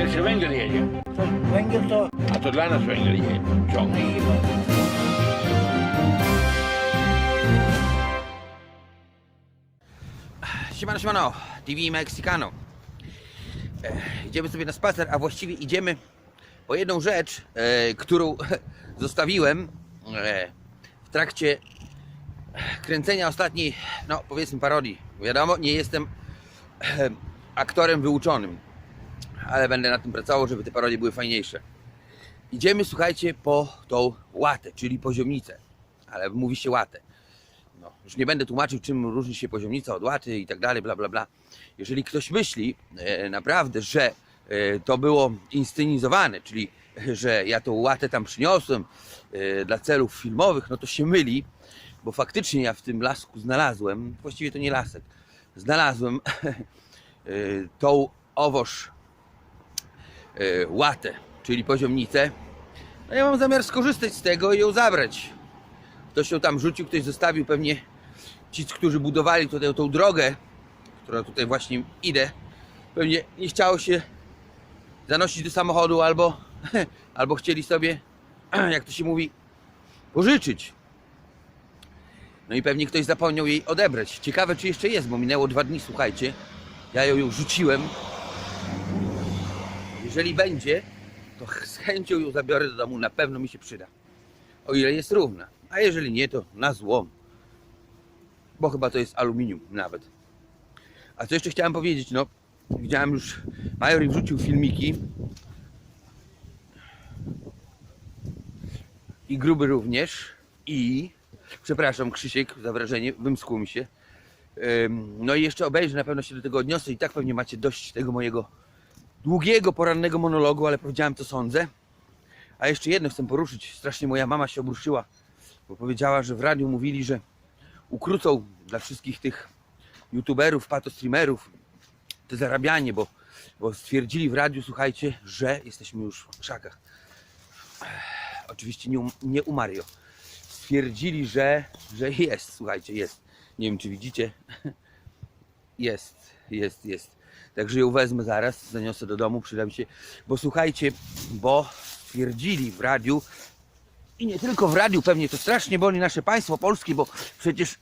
Pierwszy węgiel jedzie. To węgiel to A to dla nas węgiel jedzie. Ciągnie. Siemano, siemano, TV Mexicano. E, idziemy sobie na spacer, a właściwie idziemy po jedną rzecz, e, którą zostawiłem e, w trakcie kręcenia ostatniej, no powiedzmy parodii. Wiadomo, nie jestem e, aktorem wyuczonym, ale będę nad tym pracował, żeby te parodie były fajniejsze. Idziemy, słuchajcie, po tą łatę, czyli poziomnicę, ale mówi się łatę. No, już nie będę tłumaczył, czym różni się poziomnica od łaty i tak dalej, bla, bla, bla. Jeżeli ktoś myśli e, naprawdę, że e, to było inscenizowane, czyli e, że ja tą łatę tam przyniosłem e, dla celów filmowych, no to się myli, bo faktycznie ja w tym lasku znalazłem, właściwie to nie lasek, znalazłem e, tą owoż łatę, czyli poziomnicę. No ja mam zamiar skorzystać z tego i ją zabrać. Ktoś ją tam rzucił, ktoś zostawił pewnie ci, którzy budowali tutaj tą drogę, którą tutaj właśnie idę, pewnie nie chciało się zanosić do samochodu albo, albo chcieli sobie, jak to się mówi, pożyczyć. No i pewnie ktoś zapomniał jej odebrać. Ciekawe, czy jeszcze jest, bo minęło dwa dni, słuchajcie. Ja ją już rzuciłem. Jeżeli będzie, to z chęcią ją zabiorę do domu, na pewno mi się przyda. O ile jest równa. A jeżeli nie, to na złom. Bo chyba to jest aluminium nawet. A co jeszcze chciałem powiedzieć, no widziałem już, Major wrzucił filmiki i gruby również i przepraszam Krzysiek za wrażenie, wymskło mi się. No i jeszcze obejrzę, na pewno się do tego odniosę i tak pewnie macie dość tego mojego długiego, porannego monologu, ale powiedziałem co sądzę. A jeszcze jedno chcę poruszyć. Strasznie moja mama się obruszyła, bo powiedziała, że w radiu mówili, że ukrócą dla wszystkich tych youtuberów, patostreamerów te zarabianie, bo, bo stwierdzili w radiu, słuchajcie, że jesteśmy już w krzakach. Oczywiście nie, u- nie u Mario. Stwierdzili, że, że jest, słuchajcie, jest. Nie wiem, czy widzicie. Jest, jest, jest. Także ją wezmę zaraz, zaniosę do domu, przyda mi się. Bo słuchajcie, bo stwierdzili w radiu i nie tylko w radiu, pewnie to strasznie boli nasze państwo polskie, bo przecież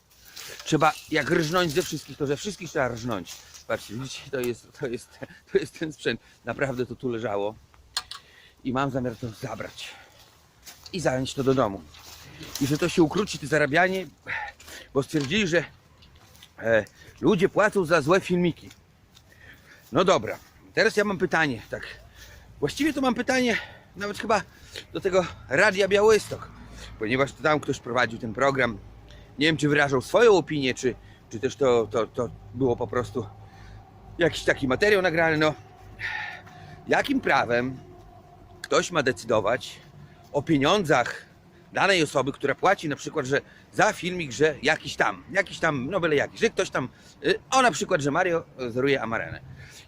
trzeba jak rżnąć ze wszystkich, to ze wszystkich trzeba rżnąć. Patrzcie, widzicie, to jest, to jest, to jest ten sprzęt. Naprawdę to tu leżało. I mam zamiar to zabrać. I zająć to do domu. I że to się ukróci, to zarabianie, bo stwierdzili, że e, ludzie płacą za złe filmiki. No dobra, teraz ja mam pytanie, tak. Właściwie to mam pytanie nawet chyba do tego Radia Białystok, ponieważ to tam ktoś prowadził ten program. Nie wiem, czy wyrażał swoją opinię, czy, czy też to, to, to było po prostu jakiś taki materiał nagrany. No, jakim prawem ktoś ma decydować o pieniądzach danej osoby, która płaci na przykład, że za filmik, że jakiś tam, jakiś tam, no byle jakiś, że ktoś tam, y, o na przykład, że Mario zeruje Amarenę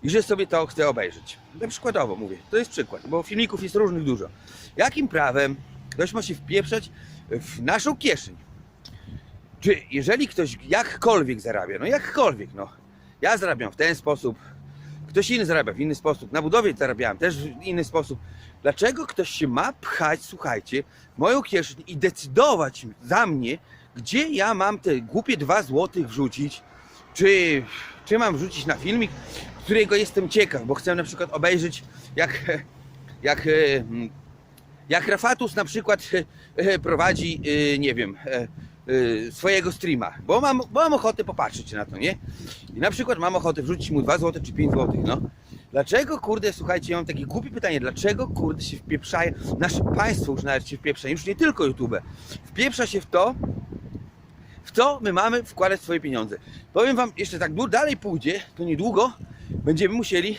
i że sobie to chce obejrzeć. No przykładowo mówię, to jest przykład, bo filmików jest różnych dużo. Jakim prawem ktoś ma się wpieprzać w naszą kieszeń? Czy jeżeli ktoś jakkolwiek zarabia, no jakkolwiek, no, ja zarabiam w ten sposób, ktoś inny zarabia w inny sposób, na budowie zarabiałem też w inny sposób. Dlaczego ktoś się ma pchać, słuchajcie, w moją kieszeń i decydować za mnie, gdzie ja mam te głupie dwa złotych wrzucić, czy, czy mam wrzucić na filmik, którego jestem ciekaw, bo chcę na przykład obejrzeć, jak, jak, e, jak Rafatus na przykład e, prowadzi, e, nie wiem, e, swojego streama, bo mam, bo mam ochotę popatrzeć na to, nie? I na przykład mam ochotę wrzucić mu 2 zł czy 5 zł, no. Dlaczego, kurde, słuchajcie, ja mam takie głupie pytanie, dlaczego, kurde, się wpieprzają, nasze państwo już nawet się wpieprza, już nie tylko YouTube, wpieprza się w to, w co my mamy wkładać swoje pieniądze. Powiem wam, jeszcze tak dalej pójdzie, to niedługo będziemy musieli,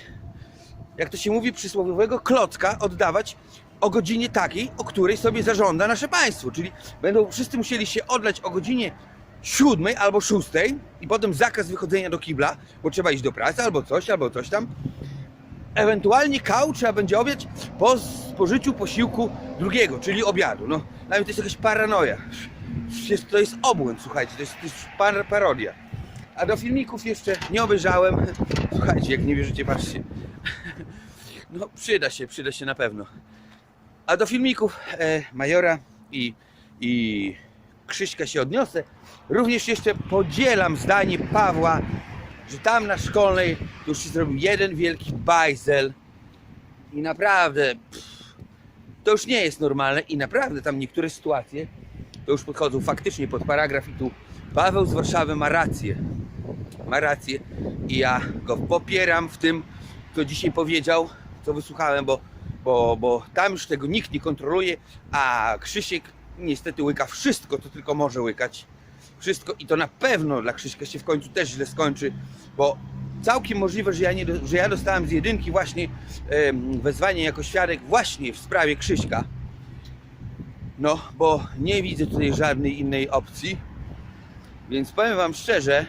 jak to się mówi, przysłowiowego klocka oddawać o godzinie takiej, o której sobie zażąda nasze państwo. Czyli będą wszyscy musieli się odlać o godzinie siódmej albo szóstej i potem zakaz wychodzenia do kibla, bo trzeba iść do pracy albo coś, albo coś tam. Ewentualnie kał trzeba będzie obiad po spożyciu posiłku drugiego, czyli obiadu. No, dla mnie to jest jakaś paranoja. Jest, to jest obłęd, słuchajcie, to jest, to jest par, parodia. A do filmików jeszcze nie obejrzałem. Słuchajcie, jak nie wierzycie, patrzcie. No przyda się, przyda się na pewno. A do filmików e, Majora i, i Krzyśka się odniosę. Również jeszcze podzielam zdanie Pawła, że tam na szkolnej już się zrobił jeden wielki bajzel i naprawdę pff, to już nie jest normalne i naprawdę tam niektóre sytuacje to już podchodzą faktycznie pod paragraf i tu Paweł z Warszawy ma rację. Ma rację i ja go popieram w tym, co dzisiaj powiedział, co wysłuchałem, bo, bo, bo tam już tego nikt nie kontroluje, a Krzysiek niestety łyka wszystko, co tylko może łykać. Wszystko i to na pewno dla Krzyśka się w końcu też źle skończy, bo całkiem możliwe, że ja, nie, że ja dostałem z jedynki właśnie wezwanie jako świadek właśnie w sprawie Krzyśka. No, bo nie widzę tutaj żadnej innej opcji. Więc powiem Wam szczerze,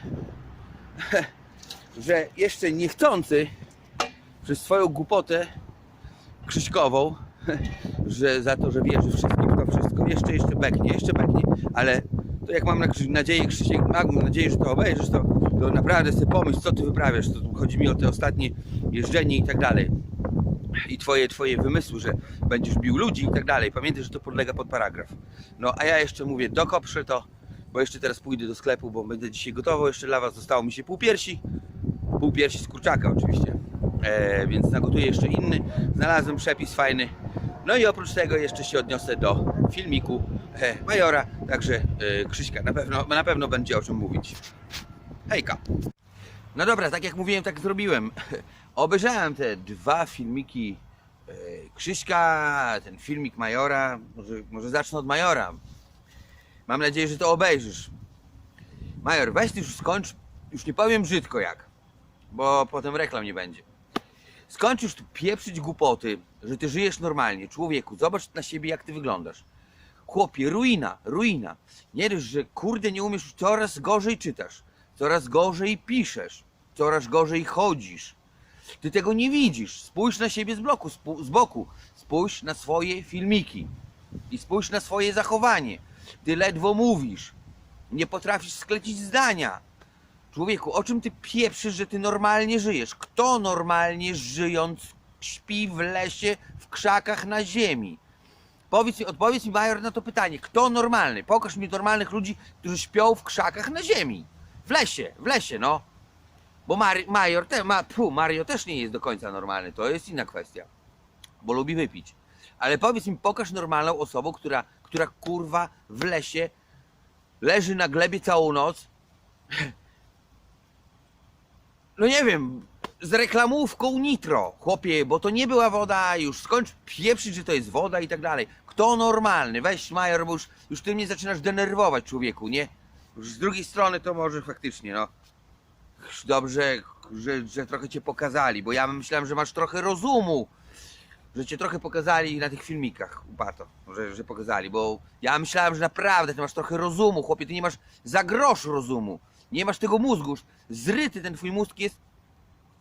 że jeszcze niechcący przez swoją głupotę Krzyśkową, że za to, że wierzy wszystkim to wszystko, jeszcze, jeszcze beknie, jeszcze beknie, ale to jak mam na- nadzieję, Krzysiek, mam nadzieję, że to obejrzysz, to, to naprawdę sobie pomyśl, co ty wyprawiasz, to tu chodzi mi o te ostatnie jeżdżenie i tak dalej. I twoje, twoje wymysły, że będziesz bił ludzi i tak dalej. Pamiętaj, że to podlega pod paragraf. No a ja jeszcze mówię, dokoprze to, bo jeszcze teraz pójdę do sklepu, bo będę dzisiaj gotował jeszcze dla was. Zostało mi się pół piersi, pół piersi z kurczaka oczywiście. E, więc nagotuję jeszcze inny. Znalazłem przepis fajny. No i oprócz tego jeszcze się odniosę do filmiku e, Majora, także e, Krzyśka na pewno, na pewno będzie o czym mówić. Hejka! No dobra, tak jak mówiłem, tak zrobiłem. Obejrzałem te dwa filmiki e, Krzyśka, ten filmik Majora. Może, może zacznę od Majora. Mam nadzieję, że to obejrzysz. Major, weź ty już skończ, już nie powiem brzydko jak, bo potem reklam nie będzie. Skończ już tu pieprzyć głupoty, że ty żyjesz normalnie. Człowieku, zobacz na siebie, jak ty wyglądasz. Chłopie, ruina, ruina. Nie dość, że kurde nie umiesz, coraz gorzej czytasz, coraz gorzej piszesz, coraz gorzej chodzisz. Ty tego nie widzisz. Spójrz na siebie z, bloku, z boku. Spójrz na swoje filmiki. I spójrz na swoje zachowanie. Ty ledwo mówisz. Nie potrafisz sklecić zdania. Człowieku, o czym ty pieprzysz, że ty normalnie żyjesz? Kto normalnie żyjąc śpi w lesie, w krzakach, na ziemi? Powiedz mi, odpowiedz mi, Major, na to pytanie. Kto normalny? Pokaż mi normalnych ludzi, którzy śpią w krzakach na ziemi. W lesie, w lesie, no. Bo Mari, Major, te, ma, Mario też nie jest do końca normalny. To jest inna kwestia. Bo lubi wypić. Ale powiedz mi, pokaż normalną osobą, która, która kurwa w lesie leży na glebie całą noc. No nie wiem, z reklamówką nitro, chłopie, bo to nie była woda, już skończ pieprzyć, że to jest woda i tak dalej. Kto normalny? Weź Major, bo już, już ty mnie zaczynasz denerwować, człowieku, nie? Już z drugiej strony to może faktycznie, no. Dobrze, że, że trochę cię pokazali, bo ja myślałem, że masz trochę rozumu. Że cię trochę pokazali na tych filmikach, upato, że, że pokazali, bo ja myślałem, że naprawdę ty masz trochę rozumu, chłopie, ty nie masz za grosz rozumu. Nie masz tego mózgu, już zryty ten twój mózg jest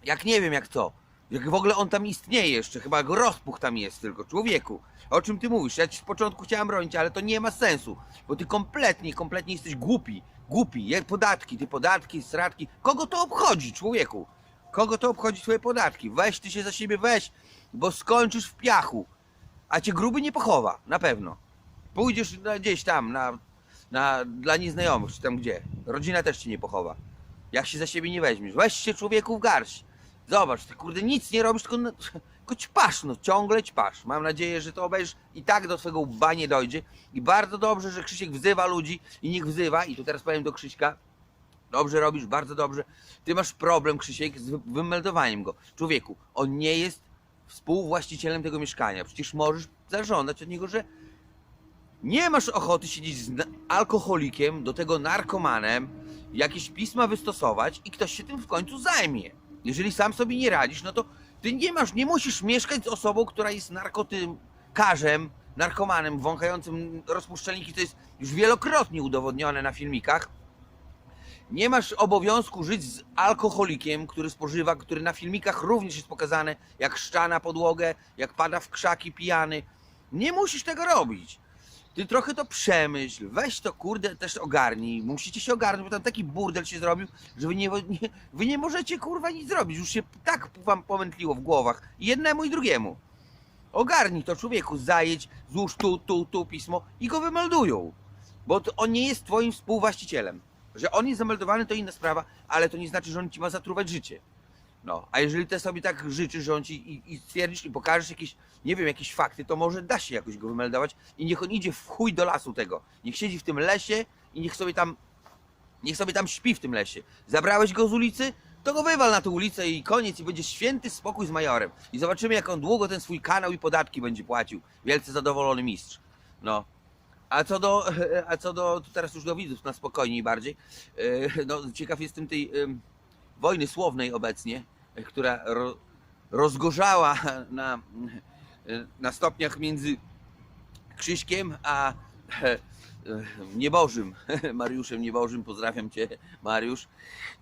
jak nie wiem jak co. Jak w ogóle on tam istnieje jeszcze, chyba go rozpuch tam jest tylko, człowieku. O czym ty mówisz? Ja ci z początku chciałem bronić, ale to nie ma sensu, bo ty kompletnie, kompletnie jesteś głupi. Głupi, je, podatki, ty podatki, stratki. Kogo to obchodzi, człowieku? Kogo to obchodzi twoje podatki? Weź ty się za siebie weź, bo skończysz w piachu. A cię gruby nie pochowa, na pewno. Pójdziesz na, gdzieś tam, na, na, dla nieznajomych, czy tam gdzie. Rodzina też cię nie pochowa. Jak się za siebie nie weźmiesz. Weź się człowieku w garść. Zobacz, ty kurde nic nie robisz, tylko, tylko ćpasz, no ciągle ćpasz. Mam nadzieję, że to obejrzysz i tak do twojego łba nie dojdzie. I bardzo dobrze, że Krzysiek wzywa ludzi i niech wzywa. I tu teraz powiem do Krzyśka, Dobrze robisz, bardzo dobrze. Ty masz problem, Krzysiek, z wy- wymeldowaniem go. Człowieku, on nie jest współwłaścicielem tego mieszkania. Przecież możesz zażądać od niego, że nie masz ochoty siedzieć z alkoholikiem, do tego narkomanem, jakieś pisma wystosować i ktoś się tym w końcu zajmie. Jeżeli sam sobie nie radzisz, no to ty nie masz, nie musisz mieszkać z osobą, która jest narkotykarzem, narkomanem, wąchającym rozpuszczalniki. To jest już wielokrotnie udowodnione na filmikach. Nie masz obowiązku żyć z alkoholikiem, który spożywa, który na filmikach również jest pokazane, jak szcza na podłogę, jak pada w krzaki pijany. Nie musisz tego robić. ty trochę to przemyśl, weź to kurde też ogarnij, musicie się ogarnąć, bo tam taki burdel się zrobił, że wy nie, nie, wy nie możecie kurwa nic zrobić, już się tak wam pomętliło w głowach, jednemu i drugiemu. Ogarnij to człowieku, zajedź, złóż tu, tu, tu pismo i go wymeldują, bo to on nie jest twoim współwłaścicielem. Że on jest zameldowany to inna sprawa, ale to nie znaczy, że on ci ma zatruwać życie. No, a jeżeli ty sobie tak życzysz, że on ci i, i stwierdzisz i pokażesz jakieś, nie wiem, jakieś fakty, to może da się jakoś go wymeldować i niech on idzie w chuj do lasu tego. Niech siedzi w tym lesie i niech sobie tam, niech sobie tam śpi w tym lesie. Zabrałeś go z ulicy, to go wywal na tę ulicę i koniec i będzie święty spokój z majorem. I zobaczymy, jak on długo ten swój kanał i podatki będzie płacił. Wielce zadowolony mistrz. No. A co do, a co do, teraz już do widzów na spokojniej bardziej. E, No, ciekaw jestem tej wojny słownej obecnie, która ro, rozgorzała na, e, na stopniach między Krzyśkiem a e, Niebożym, Mariuszem Niebożym, pozdrawiam Cię Mariusz.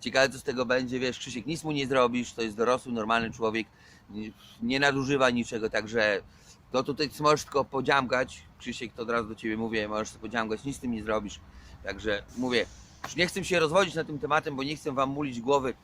Ciekawe co z tego będzie, wiesz Krzysiek, nic mu nie zrobisz, to jest dorosły, normalny człowiek, nie, nadużywa niczego, także to tutaj możesz tylko podziamgać, Krzysiek to od razu do Ciebie mówię, możesz podziamgać, nic z tym nie zrobisz, także mówię, już nie chcę się rozwodzić na tym tematem, bo nie chcę Wam mulić głowy,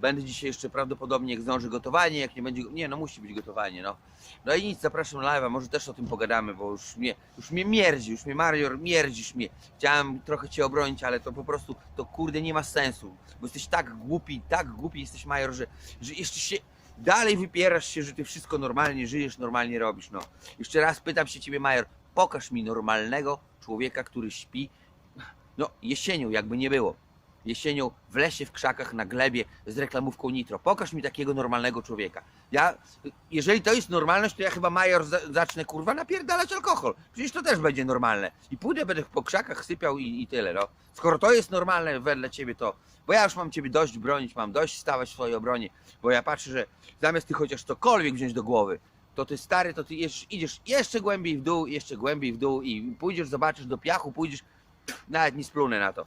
Będę dzisiaj jeszcze prawdopodobnie, jak zdąży gotowanie, jak nie będzie. Nie, no musi być gotowanie, no. No i nic, zapraszam na live'a, może też o tym pogadamy, bo już mnie, już mnie mierdzi, już mnie Marior, mierdzisz mnie. Chciałem trochę cię obronić, ale to po prostu, to kurde nie ma sensu, bo jesteś tak głupi, tak głupi jesteś Major, że, że jeszcze się dalej wypierasz się, że ty wszystko normalnie żyjesz, normalnie robisz, no. Jeszcze raz pytam się ciebie Major, pokaż mi normalnego człowieka, który śpi, no jesienią, jakby nie było jesienią w lesie, w krzakach, na glebie z reklamówką Nitro. Pokaż mi takiego normalnego człowieka. Ja, jeżeli to jest normalność, to ja chyba major za, zacznę kurwa napierdalać alkohol. Przecież to też będzie normalne. I pójdę, będę po krzakach sypiał i, i tyle, no. Skoro to jest normalne wedle ciebie, to. Bo ja już mam ciebie dość bronić, mam dość stawać w swojej obronie. Bo ja patrzę, że zamiast ty chociaż cokolwiek wziąć do głowy, to ty stary, to ty idziesz, idziesz jeszcze głębiej w dół, jeszcze głębiej w dół i pójdziesz, zobaczysz do piachu, pójdziesz, nawet nie splunę na to.